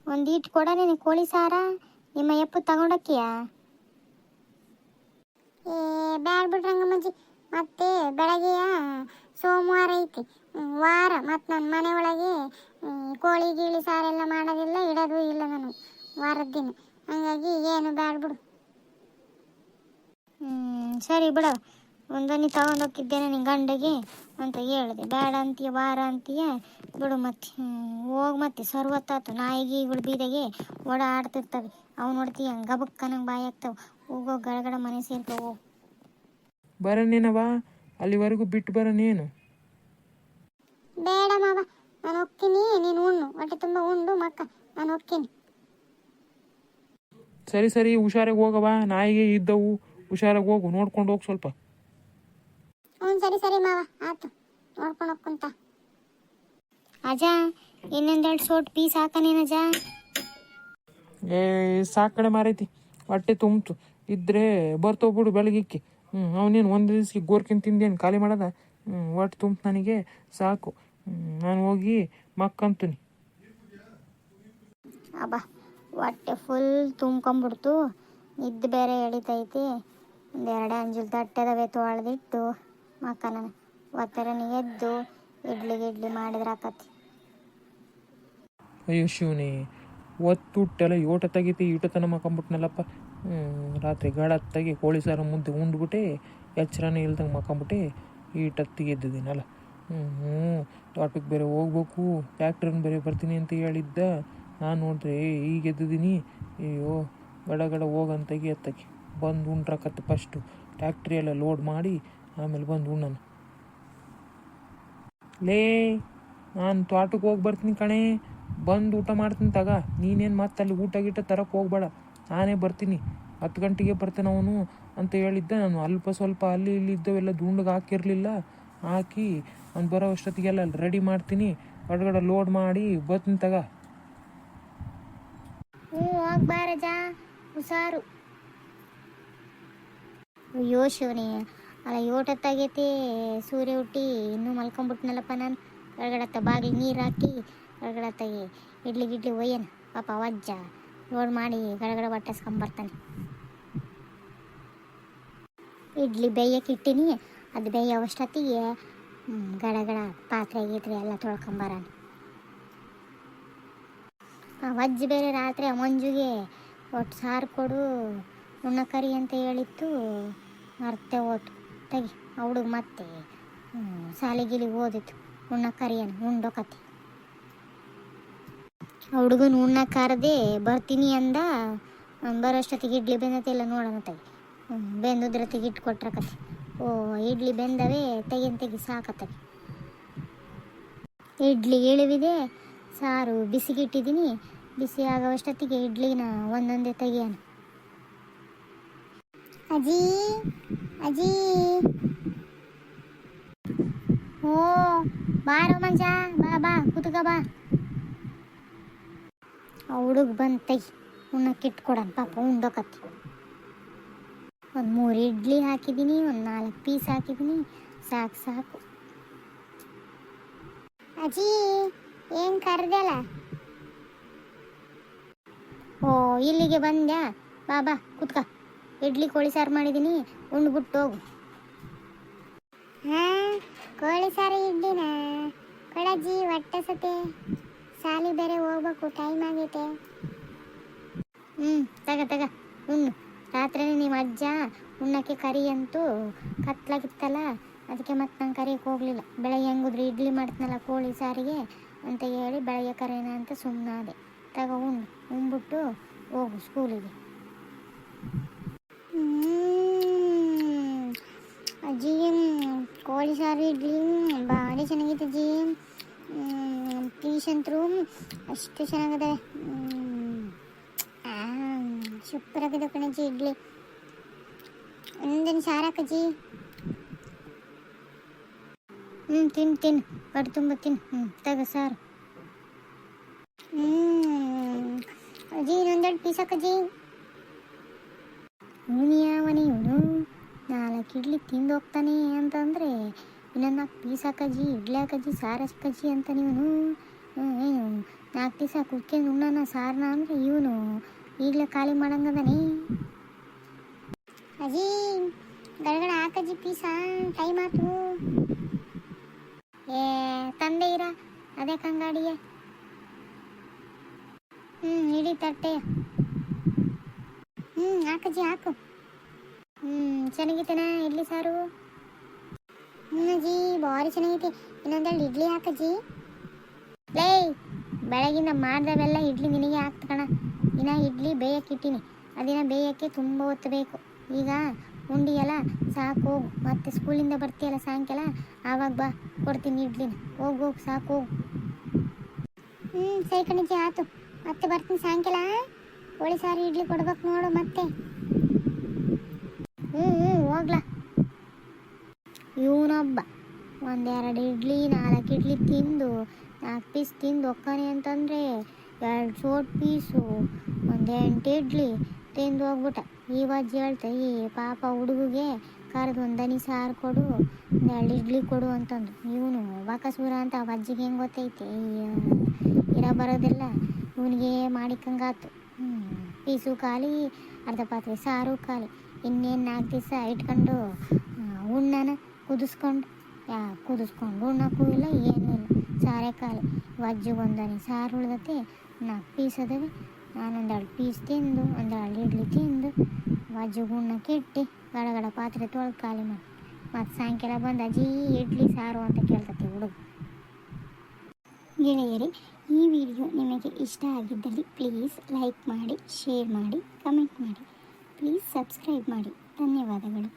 ಒಂದು ಇಟ್ಟು ಕೊಡ ನೀನು ಕೋಳಿ ಸಾರ. ನಿಮ್ಮ ಎಪ್ಪು ತಗೊಂಡಕ್ಕಿಯಾ? ಏ ಬ್ಯಾಡ ಬಿಡ್ರಂಗಮ್ಮಜ್ಜಿ ಮತ್ತೆ ಬೆಳಗ್ಗೆಯ ಸೋಮವಾರ ಐತಿ. ವಾರ. ಮತ್ತು ನನ್ನ ಮನೆ ಒಳಗೆ ಕೋಳಿ ಗೀಳಿ ಸಾರೆಲ್ಲ ಮಾಡೋದಿಲ್ಲ ಇಡೋದು ಇಲ್ಲ ನಾನು. ವಾರದ ದಿನ. ಹಂಗಾಗಿ ಏನು ಬ್ಯಾಡ ಬಿಡು. ಸರಿ ಬಿಡವ ಒಂದೊಂದು ತಗೊಂಡೋಗಿದ್ದೇನೆ ನಿನ್ನ ಗಂಡಗೆ ಅಂತ ಹೇಳಿದೆ. ಬೇಡ ಅಂತೀಯ, ವಾರ ಅಂತೀಯ? ಬಿಡು ಮತ್ತೆ ಹೋಗಿ ಮತ್ತೆ. ಸರ್ವತ್ತಾತು ನಾಯಿಗಿಗಳು ಬೀದೆಗೆ ಓಡಾಡ್ತಿರ್ತವೆ. ಅವು ನೋಡ್ತೀಯ ಗಬಕ್ಕನಂಗೆ ಬಾಯಿ ಆಗ್ತಾವೆ ಹೋಗೋ ಗಡಗಡ ಮನೆ ಬರೋನೇನವ ಅಲ್ಲಿವರೆಗೂ ಬಿಟ್ಟು ಬರೋನೇನು ಬೇಡ ಮಾವ ನಾನು ಹೋಗ್ತೀನಿ. ನೀನು ಉಣ್ಣು. ಹೊಟ್ಟೆ ತುಂಬ ಉಂಡು ಮಕ್ಕ ನಾನು ಹೋಗ್ತೀನಿ. ಸರಿ ಸರಿ ಹುಷಾರಾಗಿ ಹೋಗವ ನಾಯಿಗೆ ಇದ್ದವು ಹುಷಾರಾಗಿ ಹೋಗು. ನೋಡ್ಕೊಂಡು ಹೋಗಿ ಸ್ವಲ್ಪ. ಹ್ಞೂ ಸರಿ ಸರಿ ಮಾವ. ಆಯ್ತು ನೋಡ್ಕೊಂಡು ಹೋಗ್ಕೊಂತ ಅಜ ಇನ್ನೊಂದೆರಡು ಸೋಟ್ ಪೀಸ್ ಹಾಕನೇನ ಅಜ ಏ ಸಾಕಡೆ ಮಾರೈತಿ. ಹೊಟ್ಟೆ ತುಂಬ್ತು. ಇದ್ರೆ ಬರ್ತೋಗ್ಬಿಡು ಬಿಡು ಬೆಳಗಿಕ್ಕೆ ಹ್ಞೂ ಅವನೇನು ಒಂದು ದಿವ್ಸಕ್ಕೆ ಗೋರ್ಕಿನ ತಿಂದೇನು ಖಾಲಿ ಮಾಡೋದ? ಹ್ಞೂ ಒಟ್ಟು ತುಂಬ ನನಗೆ ಸಾಕು. ನಾನು ಹೋಗಿ ಮಕ್ಕಂತೀನಿ. ಅಬ್ಬಾ ಹೊಟ್ಟೆ ಫುಲ್ ತುಂಬ್ಕೊಂಬಿಡ್ತು. ನಿದ್ದು ಬೇರೆ ಎಳಿತೈತಿ. ಎರಡು ಅಂಜಲ್ ತಟ್ಟೆದವೆ ತೊಳೆದಿಟ್ಟು ಮಕ್ಕನ ಒತ್ತರನ ಎದ್ದು ಇಡ್ಲಿ ಗಿಡ್ಲಿ ಮಾಡಿದ್ರೆ ಆಕತಿ. ಅಯ್ಯೋ ಶಿವನೇ ಒತ್ತುಟ್ಟೆಲ್ಲ ಯೋಟ ತೆಗಿತಿ ಈಟತನ ಮಕ್ಕಂಬಿಟ್ನಲ್ಲಪ್ಪ. ಹ್ಞೂ ರಾತ್ರಿ ಗಾಢತ್ತಾಗಿ ಕೋಳಿ ಸಾರು ಮುದ್ದೆ ಉಂಡ್ಬಿಟ್ಟು, ಎಚ್ಚರನೇ ಇಲ್ದಂಗೆ ಮಕ್ಕಂಬಿಟ್ಟೆ ಈಟತ್ತಿಗೆ ಎದ್ದಿದ್ದೀನಲ್ಲ. ಹ್ಞೂ ಟಾಪಿಕ್ ಬೇರೆ ಹೋಗ್ಬೇಕು ಟ್ಯಾಕ್ಟ್ರನ್ನ ಬೇರೆ ಬರ್ತೀನಿ ಅಂತ ಹೇಳಿದ್ದ. ನಾನು ನೋಡಿದ್ರೆ ಈಗ ಎದ್ದಿದ್ದೀನಿ? ಅಯ್ಯೋ, ಗಡ ಗಡ ಹೋಗಂತಾಗಿ ಎತ್ತಕ್ಕೆ. ಬಂದು ಉಂಡ್ರಕತ್ತೆ ಫಸ್ಟು ಟ್ಯಾಕ್ಟ್ರಿ ಎಲ್ಲ ಲೋಡ್ ಮಾಡಿ, ಆಮೇಲೆ ಬಂದು ಉಣ್ಣನು ಲೇ, ನಾನು ತೋಟಕ್ಕೆ ಹೋಗಿ ಬರ್ತೀನಿ ಕಣೆ. ಬಂದು ಊಟ ಮಾಡ್ತೀನಿ ತಗ. ನೀನೇನು ಮತ್ತೆ ಅಲ್ಲಿ ಊಟ ಗೀಟ ತರಕ್ಕೆ ಹೋಗ್ಬೇಡ. ನಾನೇ ಬರ್ತೀನಿ. ಹತ್ತು ಗಂಟೆಗೆ ಬರ್ತೇನೆ ಅವನು ಅಂತ ಹೇಳಿದ್ದೆ ನಾನು. ಅಲ್ಪ ಸ್ವಲ್ಪ ಅಲ್ಲಿ ಇಲ್ಲಿ ಇದ್ದವೆಲ್ಲ ದುಂಡಗೆ ಹಾಕಿರಲಿಲ್ಲ. ಹಾಕಿ ಅವ್ನು ಬರೋ ಅಷ್ಟೊತ್ತಿಗೆಲ್ಲ ರೆಡಿ ಮಾಡ್ತೀನಿ. ಹೊರಗಡೆ ಲೋಡ್ ಮಾಡಿ ಬರ್ತೀನಿ ತಗ. ಹುಷಾರು. ಅಯ್ಯೋ ಶಿವನೇ. ಅಲ್ಲ ಯೋಟತ್ತಾಗೈತಿ ಸೂರ್ಯ ಹುಟ್ಟಿ ಇನ್ನೂ ಮಲ್ಕೊಂಬಿಟ್ನಲ್ಲಪ್ಪ ನಾನು. ಹೊರಗಡೆ ಬಾಗಿಲು ನೀರು ಹಾಕಿ ಹೊರಗಡೆ ಇಡ್ಲಿ ಗಿಡ್ಲಿ ಒಯ್ಯನ. ಪಾಪ ವಜ್ಜ ಲೋಡ್ ಮಾಡಿ ಗಡಗಡ ಬಟ್ಟಸ್ಕೊಂಬರ್ತಾನೆ ಇಡ್ಲಿ ಬೇಯಕ್ಕೆ ಇಟ್ಟಿನಿ, ಅದು ಬೇಯೋ ಅಷ್ಟೊತ್ತಿಗೆ ಗಡಗಡ ಪಾತ್ರೆ ಗೀತ್ರೆ ಎಲ್ಲ ತೊಳ್ಕೊಂಬರಾನೆ. ವಜ್ಜಿ ಬೇರೆ ರಾತ್ರಿ ಮಂಜುಗೆ ಒಟ್ಟು ಸಾರು ಕೊಡು ಉಣ್ಣಕರಿ ಅಂತ ಹೇಳಿತ್ತು, ಮರ್ತೆ ಹೋತು. ತೆಗಿ ಅವಳಿಗೆ ಮತ್ತೆ ಸಾಲಿಗಿಲಿ ಓದಿತ್ತು, ಉಣ್ಣ ಕರಿಯನ ಉಂಡೋಕತಿ ಹುಡುಗನ ಉಣ್ಣ ಕರೆದೆ ಬರ್ತೀನಿ ಅಂದ. ಬರೋಷ್ಟೊತ್ತಿಗೆ ಇಡ್ಲಿ ಬೆಂದತಿಲ್ಲ ನೋಡೋಣ ತೆಗಿ ಬೆಂದದ್ರ ತೆಗಿ ಇಟ್ಟು ಕೊಟ್ರಕತಿ ಓ, ಇಡ್ಲಿ ಬೆಂದವೇ ತೆಗಿನ್ ತೆಗಿ ಸಾಕತ್ತ ಇಡ್ಲಿ ಇಳಿವಿದೆ, ಸಾರು ಬಿಸಿಗಿಟ್ಟಿದ್ದೀನಿ ಬಿಸಿ ಆಗೋವಷ್ಟೊತ್ತಿಗೆ ಇಡ್ಲಿನ ಒಂದೊಂದೇ ತೆಗಿಯೋಣ. ಅಜಿ ಅಜಿ. ಓ, ಬಾರೋ ಮಂಜ, ಬಾ ಬಾ, ಕುತ್ಕ ಬಾ. ಆ ಹುಡುಗ ಬಂದು ತೆಗಿ. ಉಣ್ಣಕ್ಕೆ ಇಟ್ಕೊಡಣ ಪಾಪ, ಉಂಡೋಕತ್ತಿ. ಒಂದು ಮೂರು ಇಡ್ಲಿ ಹಾಕಿದ್ದೀನಿ ಒಂದು ನಾಲ್ಕು ಪೀಸ್ ಹಾಕಿದ್ದೀನಿ ಸಾಕು ಸಾಕು. ಅಜ್ಜಿ ಏನು ಕರೆದಲ್ಲ ಓ, ಇಲ್ಲಿಗೆ ಬಂದ್ಯಾ? ಬಾ ಬಾ, ಕುತ್ಕ. ಇಡ್ಲಿ ಕೋಳಿ ಸಾರು ಮಾಡಿದ್ದೀನಿ ಉಂಡ್ಬಿಟ್ಟು ಹೋಗು. ಹಾಂ, ಕೋಳಿ ಸಾರು ಇಡ್ಲಿನ? ಕೊಡಜ್ಜಿ, ಹೊಟ್ಟೆ ಸತೆ. ಸಾಲಿ ಬೇರೆ ಹೋಗ್ಬೇಕು ಟೈಮ್ ಆಗೈತೆ. ಹ್ಞೂ ತಗ ತಗ ಉಣ್ಣು. ರಾತ್ರಿ ನಿಮ್ಮ ಅಜ್ಜ ಉಣ್ಣಕ್ಕೆ ಕರಿ ಅಂತೂ ಕತ್ಲಾಗಿತ್ತಲ್ಲ ಅದಕ್ಕೆ ಮತ್ತೆ ನಂಗೆ ಕರಿಯಕ್ಕೆ ಹೋಗಲಿಲ್ಲ. ಬೆಳಗ್ಗೆ ಹೆಂಗಿದ್ರು ಇಡ್ಲಿ ಮಾಡ್ತೀನಲ್ಲ ಕೋಳಿ ಸಾರಿಗೆ ಅಂತ ಹೇಳಿ ಬೆಳಗ್ಗೆ ಕರೆಯೋಣ ಅಂತ ಸುಮ್ಮನಾದೆ ತಗ ಉಣ್ಣು. ಉಣ್ಬಿಟ್ಟು ಹೋಗು ಸ್ಕೂಲಿಗೆ. ಅಜ್ಜಿ ಕೋಳಿ ಸಾರು ಇಡ್ಲಿ ಭಾರಿ ಚೆನ್ನಾಗಿತ್ತು ಅಜ್ಜಿ. ಪೀಸ್ ರೂಮ್ ಅಷ್ಟು ಚೆನ್ನಾಗಿದೆ. ಸೂಪರ್ ಆಗಿದೆ ಕಣಜಿ ಇಡ್ಲಿ. ಒಂದಿನ ಕಜಿ ಹ್ಞೂ ತಿನ್ ತಿನ್. ಕಡು ತುಂಬ ತಿನ್. ಹ್ಞೂ ತಗ ಸಾರು. ಹ್ಞೂ ಅಜ್ಜಿ ಇನ್ನೊಂದೆರಡು ಪೀಸ್ ಹಾಕಜ್ಜಿ ಇವನು ಯಾವನೇ ಇವನು ನಾಲ್ಕು ಇಡ್ಲಿ ತಿಂದು ಹೋಗ್ತಾನೆ ಅಂತಂದರೆ ಇನ್ನೊಂದು ನಾಲ್ಕು ಪೀಸ್ ಹಾಕಜ್ಜಿ, ಇಡ್ಲಿ ಹಾಕಜ್ಜಿ, ಸಾರು ಹಾಕಜ್ಜಿ ಅಂತ ಇವನು ಏನು? ನಾಲ್ಕು ಪೀಸ್ ಕುಟ್ಕೊಂಡು ಉಣ್ಣನ ಸಾರನ ಅಂದರೆ ಇವನು. ಈಗಲೇ ಖಾಲಿ ಮಾಡಂಗದಾನೆ. ಅಜ್ಜಿ ಗಡಗಡ ಹಾಕಜ್ಜಿ ಪೀಸ. ಟೈಮ್ ಆತು ಏ, ತಂದೆ ಇರ, ಅದೇ ಕಂಗಾಡಿಗೆ. ಹ್ಞೂ ಇಡೀ ತಟ್ಟೆ. ಹ್ಞೂ ಹಾಕಜ್ಜಿ, ಹಾಕು. ಹ್ಞೂ ಚೆನ್ನಾಗಿತ್ತೇನ ಇಡ್ಲಿ ಸಾರು. ಹ್ಞೂ ಅಜ್ಜಿ ಭಾರಿ ಚೆನ್ನಾಗೈತೆ. ಇನ್ನೊಂದೆರಡು ಇಡ್ಲಿ ಹಾಕಜ್ಜಿ ಲೇ, ಬೆಳಗಿಂದ ಮಾಡ್ದವೆಲ್ಲ ಇಡ್ಲಿ ನಿನಗೆ ಹಾಕ್ತಕಣ ಇನ್ನ ಇಡ್ಲಿ ಬೇಯಕ್ಕೆ ಇಟ್ಟಿನಿ. ಅದಿನ ಬೇಯಕ್ಕೆ ತುಂಬ ಹೊತ್ತು ಬೇಕು. ಈಗ ಉಂಡಿಯಲ್ಲ ಸಾಕು, ಹೋಗು. ಮತ್ತೆ ಸ್ಕೂಲಿಂದ ಬರ್ತೀಯಲ್ಲ ಸಾಯಂಕಾಲ, ಆವಾಗ ಬಾ, ಕೊಡ್ತೀನಿ ಇಡ್ಲಿನ. ಹೋಗು ಹೋಗು, ಸಾಕು, ಹೋಗು. ಹ್ಞೂ ಸರಿ ಕಣಜಿ ಆತು. ಮತ್ತೆ ಬರ್ತೀನಿ ಸಾಯಂಕಾಲ ಹೋಳಿ ಸಾರಿ ಇಡ್ಲಿ ಕೊಡ್ಬೇಕು ನೋಡು ಮತ್ತೆ. ಹ್ಞೂ ಹ್ಞೂ ಹೋಗ್ಲಾ. ಇವನೊಬ್ಬ. ಒಂದೆರಡು ಇಡ್ಲಿ, ನಾಲ್ಕು ಇಡ್ಲಿ ತಿಂದು, ನಾಲ್ಕು ಪೀಸ್ ತಿಂದು ಒಕ್ಕಾನೆ ಅಂತಂದರೆ ಎರಡು ಸೋಟ್ ಪೀಸು ಒಂದು ಎಂಟು ಇಡ್ಲಿ ತಿಂದು ಹೋಗ್ಬಿಟ್ಟ. ಈ ಅಜ್ಜಿ ಹೇಳ್ತೆ ಈ ಪಾಪ ಹುಡುಗಿಗೆ ಕರೆದು ಒಂದು ಸಾರು ಕೊಡು ಒಂದೆರಡು ಇಡ್ಲಿ ಕೊಡು ಅಂತಂದು. ಇವನು ಬಾಕಸೂರ ಅಂತ ಅಜ್ಜಿಗೆ ಹೆಂಗೆ ಗೊತ್ತೈತೆ? ಇರೋ ಬರೋದೆಲ್ಲ. ಇವನಿಗೆ ಮಾಡಿಕಂಗಾತು ಪೀಸು ಖಾಲಿ, ಅರ್ಧ ಪಾತ್ರೆ ಸಾರು ಖಾಲಿ. ಇನ್ನೇನು ನಾಲ್ಕು ದಿವಸ ಇಟ್ಕೊಂಡು ಉಣ್ಣನ. ಕುದಿಸ್ಕೊಂಡು, ಯಾ, ಕುದಿಸ್ಕೊಂಡು ಉಣ್ಣಕ್ಕೂ ಇಲ್ಲ, ಏನೂ ಇಲ್ಲ. ಸಾರೇ ಖಾಲಿ ವಜ್ಜು ಒಂದನಿ ಸಾರು ಉಳ್ದತಿ ನಾಲ್ಕು ಪೀಸ್ ಅದಾವೆ ನಾನೊಂದೆರಡು ಪೀಸ್ ತಿಂದು ಒಂದೆರಡು ಇಡ್ಲಿ ತಿಂದು, ವಜ್ಜು ಉಣ್ಣಕ್ಕೆ ಇಟ್ಟು ಗಡಗಡ ಪಾತ್ರೆ ತೊಳೆದು ಖಾಲಿ ಮಾಡಿ. ಮತ್ತು ಸಾಯಂಕಾಲ ಬಂದು ಅಜ್ಜಿ ಇಡ್ಲಿ, ಸಾರು ಅಂತ ಕೇಳ್ತತಿ ಹುಡುಗ. ಗೆಳೆಯರಿ, ಈ ವಿಡಿಯೋ ನಿಮಗೆ ಇಷ್ಟ ಆಗಿದ್ದಲ್ಲಿ ಪ್ಲೀಸ್ ಲೈಕ್ ಮಾಡಿ, ಶೇರ್ ಮಾಡಿ, ಕಮೆಂಟ್ ಮಾಡಿ. ಪ್ಲೀಸ್ ಸಬ್ಸ್ಕ್ರೈಬ್ ಮಾಡಿ. ಧನ್ಯವಾದಗಳು.